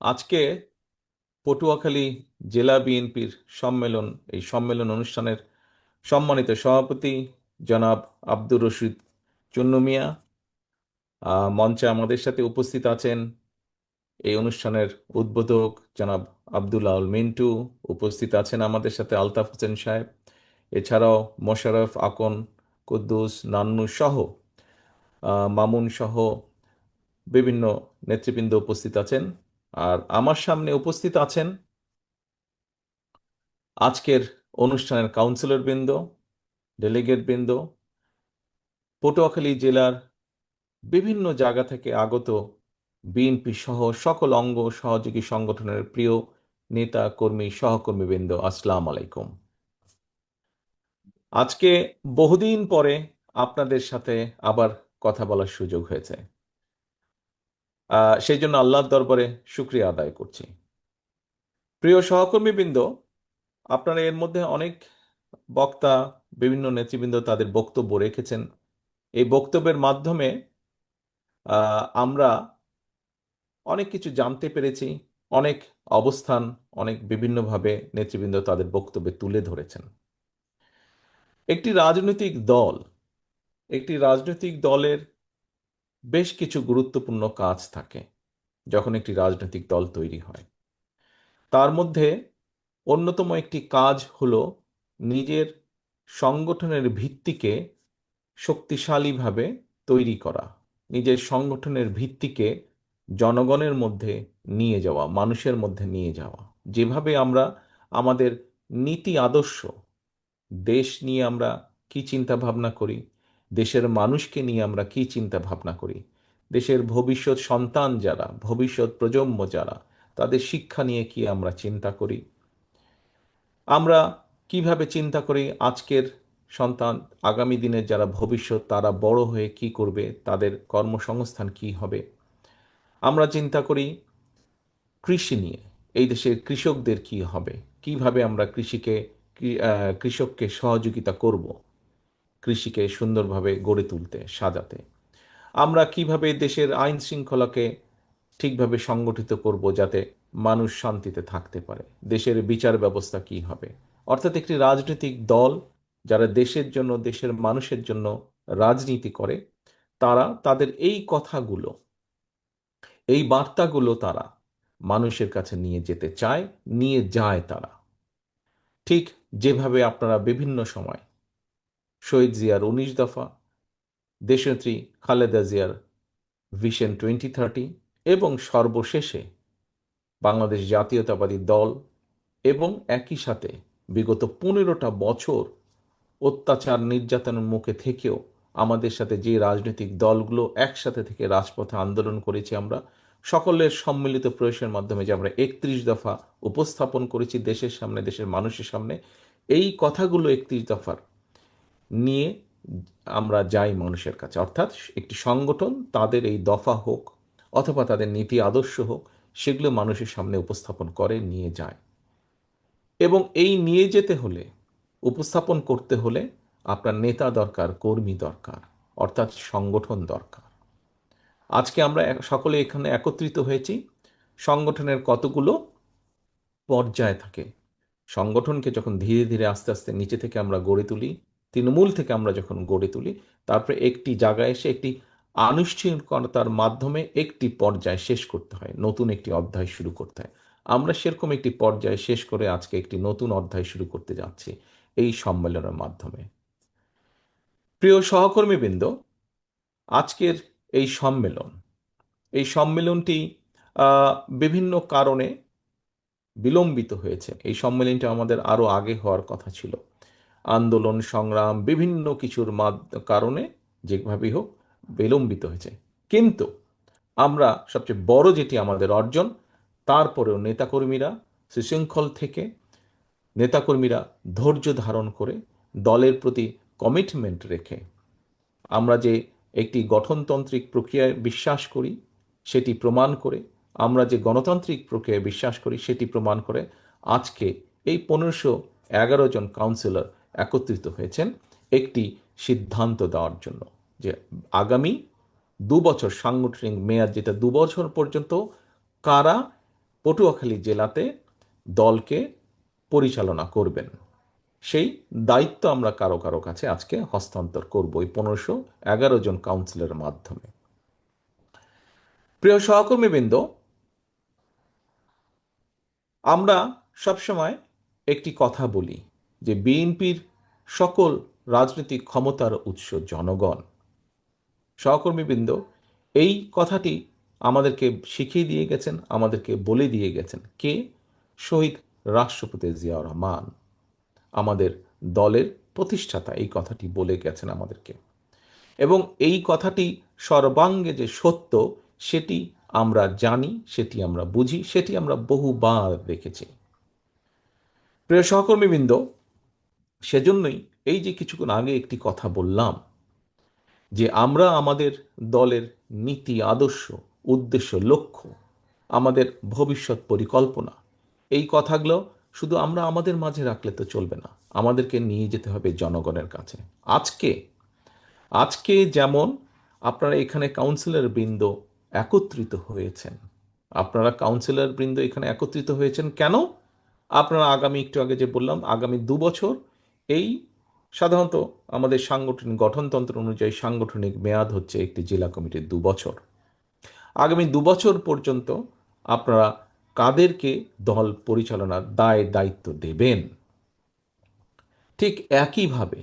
আজকে পটুয়াখালী জেলা বিএনপির সম্মেলন, এই সম্মেলন অনুষ্ঠানের সম্মানিত সভাপতি জনাব আব্দুর রশিদ চুন্নু মিয়া মঞ্চে আমাদের সাথে উপস্থিত আছেন এই অনুষ্ঠানের উদ্বোধক জনাব আব্দুল মিন্টু, উপস্থিত আছেন আমাদের সাথে আলতাফ হোসেন সাহেব, এছাড়াও মোশাররফ আকন, কুদ্দুস, নান্নু সহ মামুন সহ বিভিন্ন নেতৃবৃন্দ উপস্থিত আছেন। আর আমার সামনে উপস্থিত আছেন আজকের অনুষ্ঠানের কাউন্সিলর বৃন্দ ডেলিগেট বৃন্দ, পটুয়াখালী জেলার বিভিন্ন জায়গা থেকে আগত বিএনপি সহ সকল অঙ্গ সহযোগী সংগঠনের প্রিয় নেতা, কর্মী সহকর্মীবৃন্দ আসসালাম আলাইকুম। আজকে বহুদিন পরে আপনাদের সাথে আবার কথা বলার সুযোগ হয়েছে। সেই জন্য আল্লাহর দরবারে শুক্রিয়া আদায় করছি। প্রিয় সহকর্মীবৃন্দ, আপনারা এর মধ্যে অনেক বক্তা, বিভিন্ন নেতৃবৃন্দ তাদের বক্তব্য রেখেছেন। এই বক্তব্যের মাধ্যমে আমরা অনেক কিছু জানতে পেরেছি, অনেক অবস্থান, অনেক বিভিন্নভাবে নেতৃবৃন্দ তাদের বক্তব্যে তুলে ধরেছেন। একটি রাজনৈতিক দল, একটি রাজনৈতিক দলের বেশ কিছু গুরুত্বপূর্ণ কাজ থাকে যখন একটি রাজনৈতিক দল তৈরি হয়। তার মধ্যে অন্যতম একটি কাজ হল নিজের সংগঠনের ভিত্তিকে শক্তিশালীভাবে তৈরি করা, নিজের সংগঠনের ভিত্তিকে জনগণের মধ্যে নিয়ে যাওয়া, মানুষের মধ্যে নিয়ে যাওয়া। যেভাবে আমরা আমাদের নীতি আদর্শ, দেশ নিয়ে আমরা কি চিন্তা ভাবনা করি দেশের মানুষকে নিয়ে আমরা কি চিন্তা ভাবনা করি? দেশের ভবিষ্যৎ সন্তান যারা, ভবিষ্যৎ প্রজন্ম যারা, তাদের শিক্ষা নিয়ে কি আমরা চিন্তা করি? আমরা কীভাবে চিন্তা করি আজকের সন্তান, আগামী দিনের যারা ভবিষ্যৎ, তারা বড় হয়ে কি করবে? তাদের কর্মসংস্থান কি হবে? আমরা চিন্তা করি কৃষি নিয়ে, এই দেশের কৃষকদের কি হবে? কীভাবে আমরা কৃষিকে কৃষককে সহযোগিতা করব? কৃষিকে সুন্দরভাবে গড়ে তুলতে, সাজাতে। আমরা কীভাবে দেশের আইন শৃঙ্খলাকে ঠিকভাবে সংগঠিত করব যাতে মানুষ শান্তিতে থাকতে পারে? দেশের বিচার ব্যবস্থা কি হবে? অর্থাৎ একটি রাজনৈতিক দল যারা দেশের জন্য, দেশের মানুষের জন্য রাজনীতি করে, তারা, তাদের এই কথাগুলো, এই বার্তাগুলো তারা মানুষের কাছে নিয়ে যেতে চায়, নিয়ে যায় তারা। ঠিক যেভাবে আপনারা বিভিন্ন সময় শহীদ জিয়ার উনিশ দফা, দেশনেত্রী খালেদা জিয়ার ভিশন টোয়েন্টি থার্টি এবং সর্বশেষে বাংলাদেশ জাতীয়তাবাদী দল এবং একই সাথে বিগত পনেরোটা বছর অত্যাচার নির্যাতনের মুখে থেকেও আমাদের সাথে যে রাজনৈতিক দলগুলো একসাথে থেকে রাজপথে আন্দোলন করেছি আমরা, সকলের সম্মিলিত প্রয়াসের মাধ্যমে যে আমরা একত্রিশ দফা উপস্থাপন করেছি দেশের সামনে, দেশের মানুষের সামনে, এই কথাগুলো একত্রিশ দফার নিয়ে আমরা যাই মানুষের কাছে। অর্থাৎ একটি সংগঠন তাদের এই দফা হোক অথবা তাদের নীতি আদর্শ হোক, সেগুলো মানুষের সামনে উপস্থাপন করে নিয়ে যায়। এবং এই নিয়ে যেতে হলে, উপস্থাপন করতে হলে আপনার নেতা দরকার, কর্মী দরকার, অর্থাৎ সংগঠন দরকার। আজকে আমরা সকলে এখানে একত্রিত হয়েছি। সংগঠনের কতগুলো পর্যায় থাকে? সংগঠনকে যখন ধীরে ধীরে আস্তে আস্তে নিচে থেকে আমরা গড়ে তুলি তৃণমূল থেকে আমরা যখন গড়ে তুলি, তারপরে একটি জায়গায় এসে একটি আনুষ্ঠানিকতার মাধ্যমে একটি পর্যায় শেষ করতে হয়, নতুন একটি অধ্যায় শুরু করতে হয়। আমরা সেরকম একটি পর্যায় শেষ করে আজকে একটি নতুন অধ্যায় শুরু করতে যাচ্ছি এই সম্মেলনের মাধ্যমে। প্রিয় সহকর্মীবৃন্দ, আজকের এই সম্মেলন, এই সম্মেলনটি বিভিন্ন কারণে বিলম্বিত হয়েছে। এই সম্মেলনটা আমাদের আরও আগে হওয়ার কথা ছিল। আন্দোলন, সংগ্রাম, বিভিন্ন কিছুর কারণে যেভাবেই হোক বিলম্বিত হয়েছে। কিন্তু আমরা সবচেয়ে বড় যেটি আমাদের অর্জন, তারপরেও নেতাকর্মীরা, সুশৃঙ্খল থেকে নেতাকর্মীরা ধৈর্য ধারণ করে দলের প্রতি কমিটমেন্ট রেখে আমরা যে একটি গঠনতান্ত্রিক প্রক্রিয়ায় বিশ্বাস করি, সেটি প্রমাণ করে, আমরা যে গণতান্ত্রিক প্রক্রিয়ায় বিশ্বাস করি, সেটি প্রমাণ করে আজকে এই পনেরোশো এগারো জন কাউন্সিলর একত্রিত হয়েছেন একটি সিদ্ধান্ত দেওয়ার জন্য যে আগামী দু বছর সাংগঠনিক মেয়াদ যেটা দু বছর পর্যন্ত কারা পটুয়াখালী জেলাতে দলকে পরিচালনা করবেন। সেই দায়িত্ব আমরা কারও কারও কাছে আজকে হস্তান্তর করব এই পনেরোশো এগারো জন কাউন্সিলের মাধ্যমে। প্রিয় সহকর্মীবৃন্দ, আমরা সবসময় একটি কথা বলি যে বিএনপির সকল রাজনৈতিক ক্ষমতার উৎস জনগণ। সহকর্মীবৃন্দ, এই কথাটি আমাদেরকে শিখিয়ে দিয়ে গেছেন, আমাদেরকে বলে দিয়ে গেছেন কে? শহীদ রাষ্ট্রপতি জিয়াউর রহমান। আমাদের দলের প্রতিষ্ঠাতা এই কথাটি বলে গেছেন আমাদেরকে। এবং এই কথাটি সর্বাঙ্গে যে সত্য, সেটি আমরা জানি, সেটি আমরা বুঝি, সেটি আমরা বহুবার দেখেছি। প্রিয় সহকর্মীবৃন্দ সেজন্যই এই যে কিছুক্ষণ আগে একটি কথা বললাম যে আমরা আমাদের দলের নীতি, আদর্শ, উদ্দেশ্য, লক্ষ্য, আমাদের ভবিষ্যৎ পরিকল্পনা, এই কথাগুলো শুধু আমরা আমাদের মাঝে রাখলে তো চলবে না। আমাদেরকে নিয়ে যেতে হবে জনগণের কাছে। আজকে আজকে যেমন আপনারা এখানে কাউন্সিলর বৃন্দ একত্রিত হয়েছেন। আপনারা কাউন্সিলর বৃন্দ এখানে একত্রিত হয়েছেন কেন? আপনারা আগামী, একটু আগে যে বললাম, আগামী দু বছর এই সাধারণত আমাদের সাংগঠনিক গঠনতন্ত্র অনুযায়ী সাংগঠনিক মেয়াদ হচ্ছে একটি জেলা কমিটির দু বছর। আগামী দু বছর পর্যন্ত আপনারা কাদেরকে দল পরিচালনার দায় দায়িত্ব দেবেন? ঠিক একইভাবে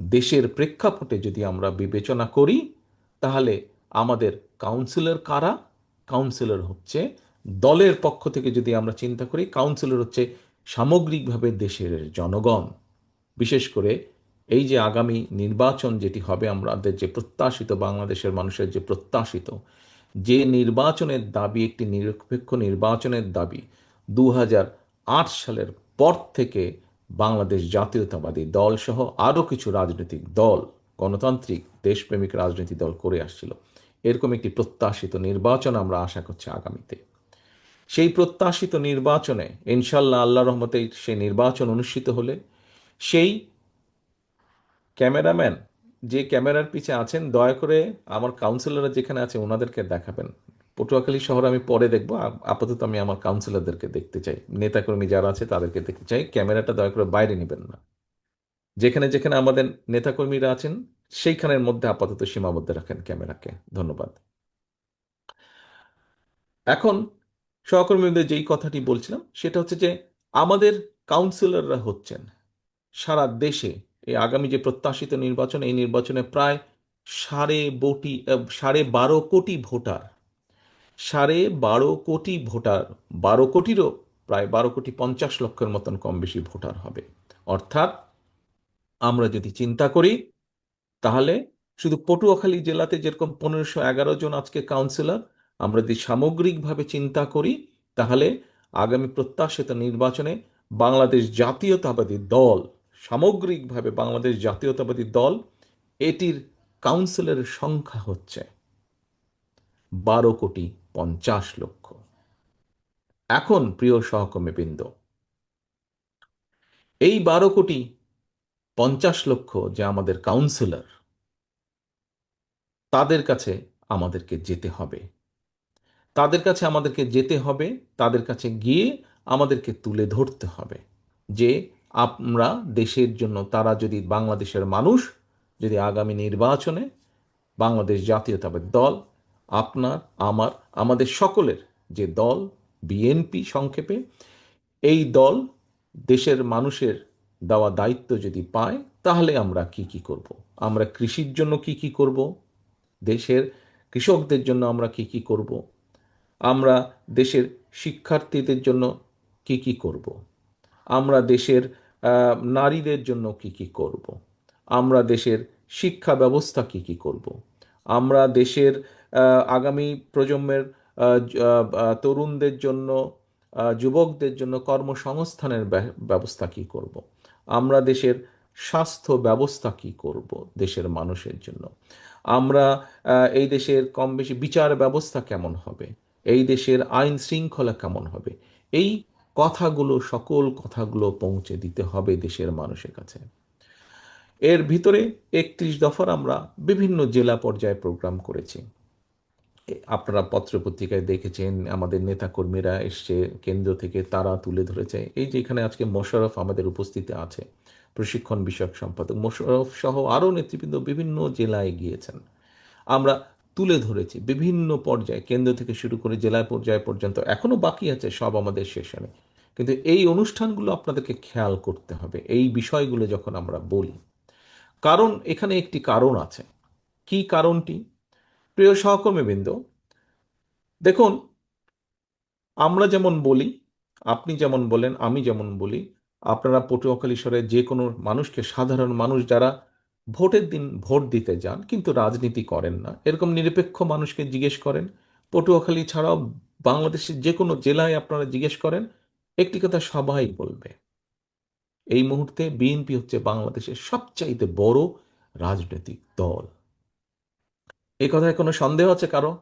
দেশের প্রেক্ষাপটে যদি আমরা বিবেচনা করি, তাহলে আমাদের কাউন্সিলর কারা? কাউন্সিলর হচ্ছে দলের পক্ষ থেকে যদি আমরা চিন্তা করি, কাউন্সিলর হচ্ছে সামগ্রিকভাবে দেশের জনগণ। বিশেষ করে এই যে আগামী নির্বাচন যেটি হবে আমাদের যে প্রত্যাশিত, বাংলাদেশের মানুষের যে প্রত্যাশিত, যে নির্বাচনের দাবি, একটি নিরপেক্ষ নির্বাচনের দাবি দু আট সালের পর থেকে বাংলাদেশ জাতীয়তাবাদী দল সহ আরও কিছু রাজনৈতিক দল, গণতান্ত্রিক, দেশপ্রেমিক রাজনৈতিক দল করে আসছিল। এরকম একটি প্রত্যাশিত নির্বাচন আমরা আশা করছি আগামীতে। সেই প্রত্যাশিত নির্বাচনে ইনশাল্লাহ আল্লাহ রহমতে সেই নির্বাচন অনুষ্ঠিত হলে সেই ক্যামেরাম্যান যে ক্যামেরার পিছে আছেন, দয়া করে আমার কাউন্সিলররা যেখানে আছে ওনাদেরকে দেখাবেন। পটুয়াখালী শহর আমি পরে দেখব। আপাতত আমি আমার কাউন্সিলরদেরকে দেখতে চাই। নেতাকর্মী যারা আছে তাদেরকে দেখতে চাই। ক্যামেরাটা দয়া করে বাইরে নেবেন না। যেখানে যেখানে আমাদের নেতাকর্মীরা আছেন, সেইখানের মধ্যে আপাতত সীমাবদ্ধ রাখেন ক্যামেরাকে। ধন্যবাদ। এখন সহকর্মীদের যেই কথাটি বলছিলাম, সেটা হচ্ছে যে আমাদের কাউন্সিলররা হচ্ছেন। সারা দেশে এই আগামী যে প্রত্যাশিত নির্বাচন, এই নির্বাচনে প্রায় সাড়ে বটি সাড়ে বারো কোটি ভোটার, সাড়ে বারো কোটি ভোটার, বারো কোটিরও প্রায় বারো কোটি পঞ্চাশ লক্ষের মতন কম বেশি ভোটার হবে। অর্থাৎ আমরা যদি চিন্তা করি, তাহলে শুধু পটুয়াখালী জেলাতে যেরকম পনেরোশো এগারো জন আজকে কাউন্সিলর, আমরা যদি সামগ্রিকভাবে চিন্তা করি, তাহলে আগামী প্রত্যাশিত নির্বাচনে বাংলাদেশ জাতীয়তাবাদী দল সামগ্রিকভাবে বাংলাদেশ জাতীয়তাবাদী দল এটির কাউন্সিলের সংখ্যা হচ্ছে বারো কোটি পঞ্চাশ লক্ষ। এখন, প্রিয় সহকর্মীবৃন্দ, এই বারো কোটি পঞ্চাশ লক্ষ যে আমাদের কাউন্সিলর, তাদের কাছে আমাদেরকে যেতে হবে। তাদের কাছে আমাদেরকে যেতে হবে, তাদের কাছে গিয়ে আমাদেরকে তুলে ধরতে হবে যে আমরা দেশের জন্য, তারা যদি বাংলাদেশের মানুষ, যদি আগামী নির্বাচনে বাংলাদেশ জাতীয়তাবাদী দল, আপনার, আমার, আমাদের সকলের যে দল, বিএনপি সংক্ষেপে, এই দল দেশের মানুষের দেওয়া দায়িত্ব যদি পায়, তাহলে আমরা কি কি করব। আমরা কৃষির জন্য কি কি করব? দেশের কৃষকদের জন্য আমরা কি কি করব? আমরা দেশের শিক্ষার্থীদের জন্য কি কি করব? আমরা দেশের নারীদের জন্য কি কি করব? আমরা দেশের শিক্ষা ব্যবস্থা কি কি করব? আমরা দেশের আগামী প্রজন্মের তরুণদের জন্য যুবকদের জন্য কর্মসংস্থানের ব্যবস্থা কি করব। আমরা দেশের স্বাস্থ্য ব্যবস্থা কি করব দেশের মানুষের জন্য? আমরা এই দেশের কম বেশি বিচার ব্যবস্থা কেমন হবে? এই দেশের আইন শৃঙ্খলা কেমন হবে? এই কথাগুলো, সকল কথাগুলো পৌঁছে দিতে হবে দেশের মানুষের কাছে। এর ভিতরে একত্রিশ দফার আমরা বিভিন্ন জেলা পর্যায়ে প্রোগ্রাম করেছি। আপনারা পত্রপত্রিকায় দেখেছেন, আমাদের নেতাকর্মীরা এসছে, কেন্দ্র থেকে তারা তুলে ধরেছে। এই যে এখানে আজকে মোশারফ আমাদের উপস্থিতি আছে, প্রশিক্ষণ বিষয়ক সম্পাদক মোশারফ সহ আরও নেতৃবৃন্দ বিভিন্ন জেলায় গিয়েছেন। আমরা তুলে ধরেছি বিভিন্ন পর্যায়ে, কেন্দ্র থেকে শুরু করে জেলা পর্যায় পর্যন্ত এখনও বাকি আছে, সব আমাদের সেশনে কিন্তু এই অনুষ্ঠানগুলো আপনাদেরকে খেয়াল করতে হবে, এই বিষয়গুলো যখন আমরা বলি। কারণ এখানে একটি কারণ আছে। কি কারণটি? প্রিয় সহকর্মীবৃন্দ, দেখুন, আমরা যেমন বলি, আপনি যেমন বলেন, আমি যেমন বলি, আপনারা পটুয়াখালীশ্বরে যে কোনো মানুষকে, সাধারণ মানুষ যারা ভোটের দিন ভোট দিতে যান, কিন্তু রাজনীতি করেন না, এরকম নিরপেক্ষ মানুষকে জিজ্ঞেস করেন, পটুয়াখালী ছাড়াও বাংলাদেশের যে কোনো জেলায় আপনারা জিজ্ঞেস করেন একটি কথা সবাই বলবে। এই মুহূর্তে বিএনপি হচ্ছে বাংলাদেশের সবচাইতে বড় রাজনৈতিক দল। এই কথায় কোনো সন্দেহ আছে কারও?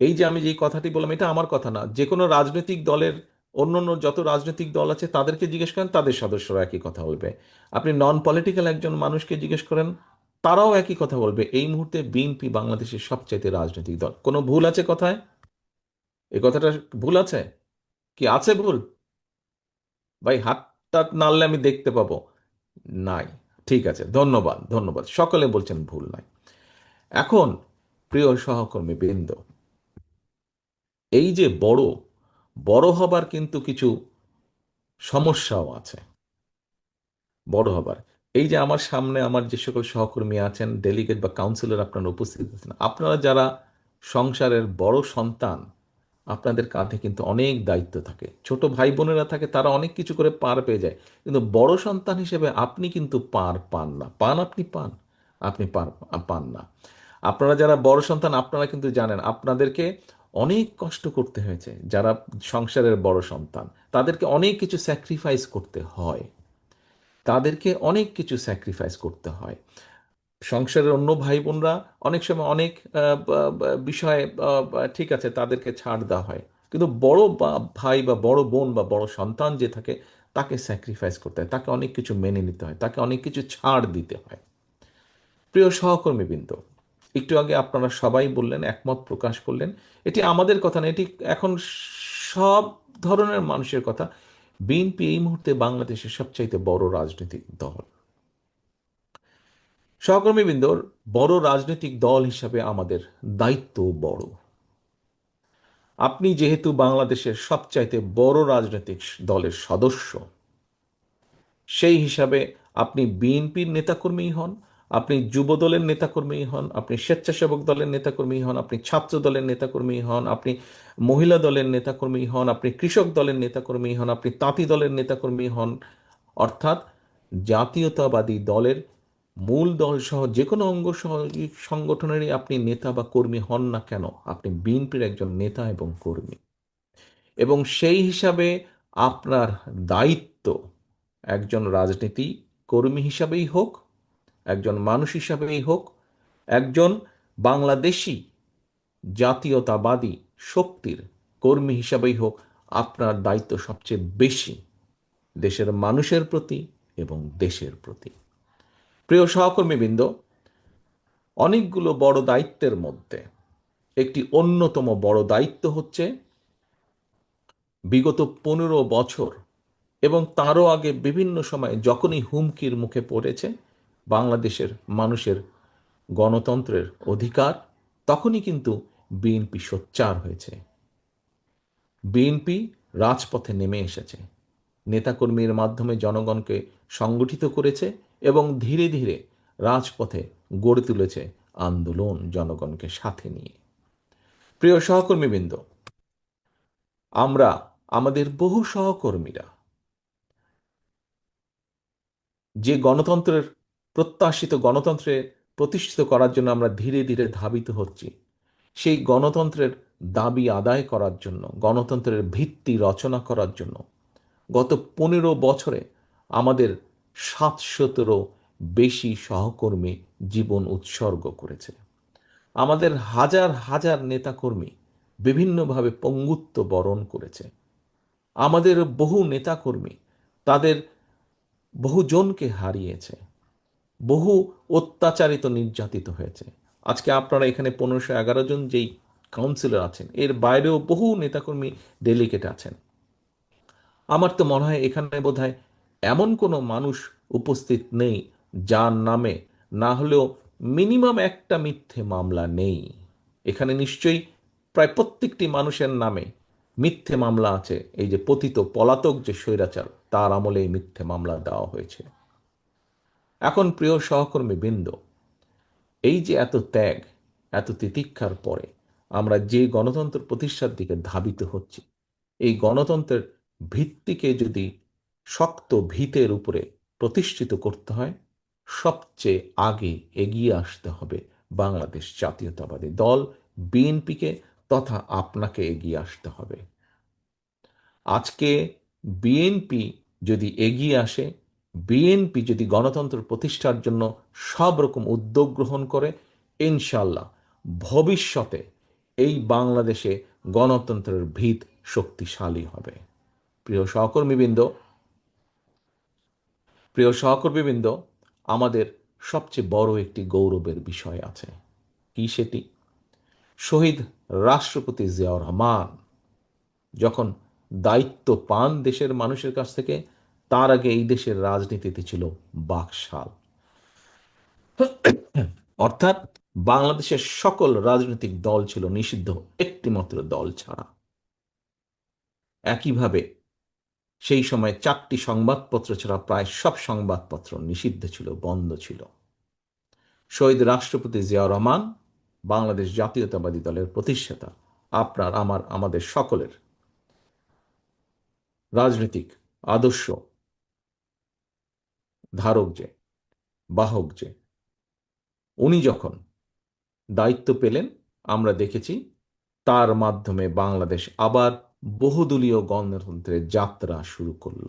এই যে আমি যে কথাটি বললাম, এটা আমার কথা না। যে কোনো রাজনৈতিক দলের অন্য অন্য যত রাজনৈতিক দল আছে, তাদেরকে জিজ্ঞেস করেন, তাদের সদস্যরা একই কথা বলবে। আপনি নন পলিটিক্যাল একজন মানুষকে জিজ্ঞেস করেন, তারাও একই কথা বলবে। এই মুহূর্তে বিএনপি বাংলাদেশের সবচাইতে রাজনৈতিক দল। কোনো ভুল আছে কথায়? এ কথাটা ভুল আছে? কি আছে ভুল? ভাই, হাতটা নাড়লে আমি দেখতে পাবো। নাই। ঠিক আছে, ধন্যবাদ ধন্যবাদ। সকলে বলছেন ভুল নাই। এখন, প্রিয় সহকর্মী বৃন্দ, এই যে বড় বড় হবার কিন্তু কিছু সমস্যাও আছে। বড় হবার। এই যে আমার সামনে আমার যে সকল সহকর্মী আছেন ডেলিগেট বা কাউন্সিলর আপনারা উপস্থিত আছেন, আপনারা যারা সংসারের বড় সন্তান আপনাদের কাঁধে কিন্তু অনেক দায়িত্ব থাকে। ছোট ভাই বোনেরা থাকে, তারা অনেক কিছু করে পার পেয়ে যায়। কিন্তু বড় সন্তান হিসেবে আপনি কিন্তু পার পান না। পান আপনি পান, আপনি পার, পান না। আপনারা যারা বড় সন্তান, আপনারা কিন্তু জানেন, আপনাদেরকে অনেক কষ্ট করতে হয়েছে যারা সংসারের বড় সন্তান। তাদেরকে অনেক কিছু স্যাক্রিফাইস করতে হয়। তাদেরকে অনেক কিছু স্যাক্রিফাইস করতে হয়। সংসারের অন্য ভাই বোনরা অনেক সময় অনেক বিষয়ে ঠিক আছে, তাদেরকে ছাড় দেওয়া হয়। কিন্তু বড় ভাই বা বড় বোন বা বড় সন্তান যে থাকে, তাকে স্যাক্রিফাইস করতে হয়, তাকে অনেক কিছু মেনে নিতে হয়, তাকে অনেক কিছু ছাড় দিতে হয়। প্রিয় সহকর্মীবৃন্দ একটু আগে আপনারা সবাই বললেন, একমত প্রকাশ করলেন, এটি আমাদের কথা না, এটি এখন সব ধরনের মানুষের কথা। বিএনপি এই মুহূর্তে বাংলাদেশের সবচাইতে বড় রাজনৈতিক দল। সহকর্মীবৃন্দর বড় রাজনৈতিক দল হিসাবে আমাদের দায়িত্ব বড়। আপনি যেহেতু বাংলাদেশের সবচাইতে বড় রাজনৈতিক দলের সদস্য, সেই হিসাবে আপনি বিএনপির নেতাকর্মী হন, আপনি যুব দলের নেতাকর্মী হন, আপনি স্বেচ্ছাসেবক দলের নেতাকর্মী হন, আপনি ছাত্র দলের নেতাকর্মী হন, আপনি মহিলা দলের নেতাকর্মী হন, আপনি কৃষক দলের নেতাকর্মী হন, আপনি তাঁতি দলের নেতাকর্মী হন, অর্থাৎ জাতীয়তাবাদী দলের মূল দল সহ যে কোনো অঙ্গ সংগঠনেরই আপনি নেতা বা কর্মী হন না কেন, আপনি বিএনপির একজন নেতা এবং কর্মী। এবং সেই হিসাবে আপনার দায়িত্ব একজন রাজনীতি কর্মী হিসাবেই হোক, একজন মানুষ হিসাবেই হোক, একজন বাংলাদেশি জাতীয়তাবাদী শক্তির কর্মী হিসাবেই হোক আপনার দায়িত্ব সবচেয়ে বেশি দেশের মানুষের প্রতি এবং দেশের প্রতি। প্রিয় সহকর্মীবৃন্দ, অনেকগুলো বড় দায়িত্বের মধ্যে একটি অন্যতম বড় দায়িত্ব হচ্ছে বিগত পনেরো বছর এবং তারও আগে বিভিন্ন সময়ে যখনই হুমকির মুখে পড়েছে বাংলাদেশের মানুষের গণতন্ত্রের অধিকার, তখনই কিন্তু বিএনপি সোচ্চার হয়েছে। বিএনপি রাজপথে নেমে এসেছে। নেতাকর্মীর মাধ্যমে জনগণকে সংগঠিত করেছে এবং ধীরে ধীরে রাজপথে গড়ে তুলেছে আন্দোলন জনগণকে সাথে নিয়ে। প্রিয় সহকর্মীবৃন্দ, আমরা আমাদের বহু সহকর্মীরা যে গণতন্ত্রের প্রত্যাশিত গণতন্ত্রে প্রতিষ্ঠিত করার জন্য আমরা ধীরে ধীরে ধাবিত হচ্ছি, সেই গণতন্ত্রের দাবি আদায় করার জন্য, গণতন্ত্রের ভিত্তি রচনা করার জন্য গত পনেরো বছরে আমাদের সাতশতেরও বেশি সহকর্মী জীবন উৎসর্গ করেছে। আমাদের হাজার হাজার নেতাকর্মী বিভিন্নভাবে পঙ্গুত্ব বরণ করেছে। আমাদের বহু নেতাকর্মী তাদের বহুজনকে হারিয়েছে। বহু অত্যাচারিত নির্যাতিত হয়েছে। আজকে আপনারা এখানে পনেরোশো এগারো জন যেই কাউন্সিলর আছেন, এর বাইরেও বহু নেতাকর্মী ডেলিগেট আছেন। আমার তো মনে হয় এখানে বোধহয় এমন কোনো মানুষ উপস্থিত নেই যার নামে না হলেও মিনিমাম একটা মিথ্যে মামলা নেই। এখানে নিশ্চয়ই প্রায় প্রত্যেকটি মানুষের নামে মিথ্যে মামলা আছে। এই যে পতিত পলাতক যে স্বৈরাচার, তার আমলে এই মিথ্যে মামলা দেওয়া হয়েছে। এখন প্রিয় সহকর্মী বৃন্দ, এই যে এত ত্যাগ, এত তিতিক্ষার পরে আমরা যে গণতন্ত্র প্রতিষ্ঠার দিকে ধাবিত হচ্ছি, এই গণতন্ত্রের ভিত্তিকে যদি শক্ত ভিতের উপরে প্রতিষ্ঠিত করতে হয়। সবচেয়ে আগে এগিয়ে আসতে হবে বাংলাদেশ জাতীয়তাবাদী দল, বিএনপিকে তথা আপনাকে এগিয়ে আসতে হবে। আজকে বিএনপি যদি এগিয়ে আসে, বিএনপি যদি গণতন্ত্র প্রতিষ্ঠার জন্য সব রকম উদ্যোগ গ্রহণ করে ইনশাল্লাহ ভবিষ্যতে এই বাংলাদেশে গণতন্ত্রের ভিত শক্তিশালী হবে। প্রিয় সহকর্মীবৃন্দ প্রিয় সহকর্মীবৃন্দ, আমাদের সবচেয়ে বড় একটি গৌরবের বিষয় আছে। কি সেটি? শহীদ রাষ্ট্রপতি জিয়াউর রহমান যখন দায়িত্ব পান দেশের মানুষের কাছ থেকে, তার আগে এই দেশের রাজনীতিতে ছিল বাকশাল। অর্থাৎ বাংলাদেশের সকল রাজনৈতিক দল ছিল নিষিদ্ধ, একটিমাত্র দল ছাড়া। একইভাবে সেই সময় চারটি সংবাদপত্র ছাড়া প্রায় সব সংবাদপত্র নিষিদ্ধ ছিল, বন্ধ ছিল। শহীদ রাষ্ট্রপতি জিয়াউর রহমান, বাংলাদেশ জাতীয়তাবাদী দলের প্রতিষ্ঠাতা, আপনার, আমার, আমাদের সকলের রাজনৈতিক আদর্শ ধারক যে, বাহক যে, উনি যখন দায়িত্ব পেলেন, আমরা দেখেছি, তার মাধ্যমে বাংলাদেশ আবার বহুদলীয় গণতন্ত্রের যাত্রা শুরু করল।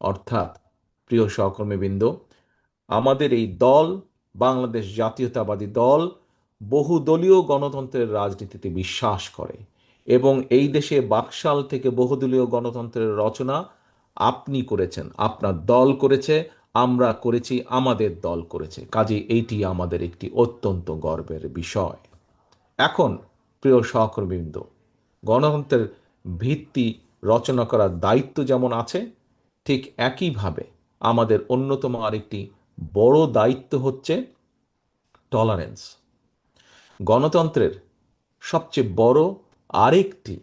অর্থাৎ, প্রিয় সহকর্মীবৃন্দ আমাদের এই দল, বাংলাদেশ জাতীয়তাবাদী দল, বহুদলীয় গণতন্ত্রের রাজনীতিতে বিশ্বাস করে এবং এই দেশে বাকশাল থেকে বহুদলীয় গণতন্ত্রের রচনা আপনি করেছেন, আপনার দল করেছে, আমরা করেছি, আমাদের দল করেছে। কাজে এইটি আমাদের একটি অত্যন্ত গর্বের বিষয়। এখন, প্রিয় সহকর্মীবৃন্দ গণতন্ত্রের ভিত্তি রচনা করার দায়িত্ব যেমন আছে, ঠিক একইভাবে আমাদের অন্যতম আরেকটি বড় দায়িত্ব হচ্ছে টলারেন্স গণতন্ত্রের সবচেয়ে বড় আরেকটি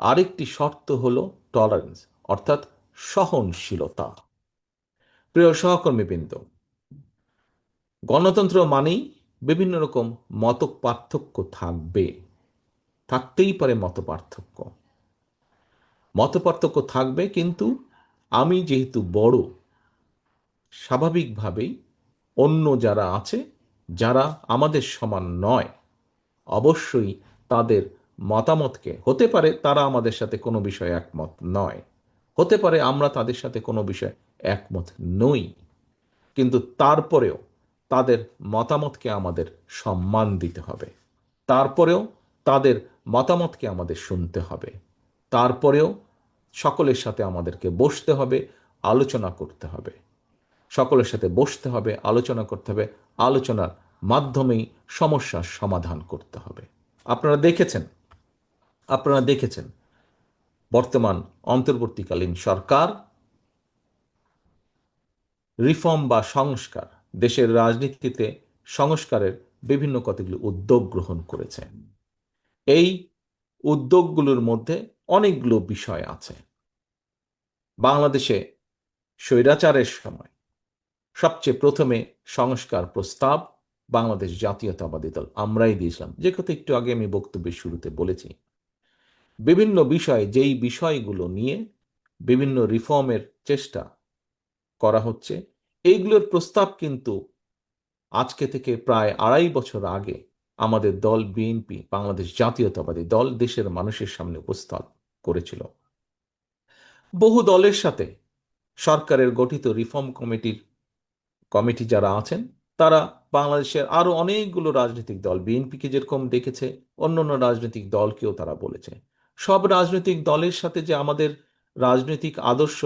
আরেকটি শর্ত হল টলারেন্স অর্থাৎ সহনশীলতা। প্রিয় সহকর্মীবৃন্দ, গণতন্ত্র মানেই বিভিন্ন রকম মত পার্থক্য থাকবে। থাকতেই পারে মত পার্থক্য মত পার্থক্য থাকবে কিন্তু আমি যেহেতু বড়, স্বাভাবিকভাবেই অন্য যারা আছে, যারা আমাদের সমান নয়, অবশ্যই তাদের মতামতকে, হতে পারে তারা আমাদের সাথে কোনো বিষয়ে একমত নয়, হতে পারে আমরা তাদের সাথে কোনো বিষয়ে একমত নই, কিন্তু তারপরেও তাদের মতামতকে আমাদের সম্মান দিতে হবে। তারপরেও তাদের মতামতকে আমাদের শুনতে হবে। তারপরেও সকলের সাথে আমাদেরকে বসতে হবে, আলোচনা করতে হবে। সকলের সাথে বসতে হবে, আলোচনা করতে হবে, আলোচনার মাধ্যমেই সমস্যার সমাধান করতে হবে। আপনারা দেখেছেন আপনারা দেখেছেন, বর্তমান অন্তর্বর্তীকালীন সরকার রিফর্ম বা সংস্কার, দেশের রাজনীতিতে সংস্কারের বিভিন্ন কতগুলি উদ্যোগ গ্রহণ করেছে। এই উদ্যোগগুলোর মধ্যে অনেকগুলো বিষয় আছে। বাংলাদেশে স্বৈরাচারের সময় সবচেয়ে প্রথমে সংস্কার প্রস্তাব বাংলাদেশ জাতীয়তাবাদী দল, আমরাই দিয়েছিলাম। যে কথা একটু আগে আমি বক্তব্যের শুরুতে বলেছি, বিভিন্ন বিষয়ে যেই বিষয়গুলো নিয়ে বিভিন্ন রিফর্মের চেষ্টা করা হচ্ছে, এইগুলোর প্রস্তাব কিন্তু আজকে থেকে প্রায় আড়াই বছর আগে আমাদের দল বিএনপি, বাংলাদেশ জাতীয়তাবাদী দল দেশের মানুষের সামনে উপস্থাপ করেছিল। বহু দলের সাথে সরকারের গঠিত রিফর্ম কমিটির কমিটি যারা আছেন, তারা বাংলাদেশের আরও অনেকগুলো রাজনৈতিক দল বিএনপিকে যেরকম দেখেছে অন্য অন্য রাজনৈতিক দলকেও তারা বলেছে। সব রাজনৈতিক দলের সাথে যে আমাদের রাজনৈতিক আদর্শ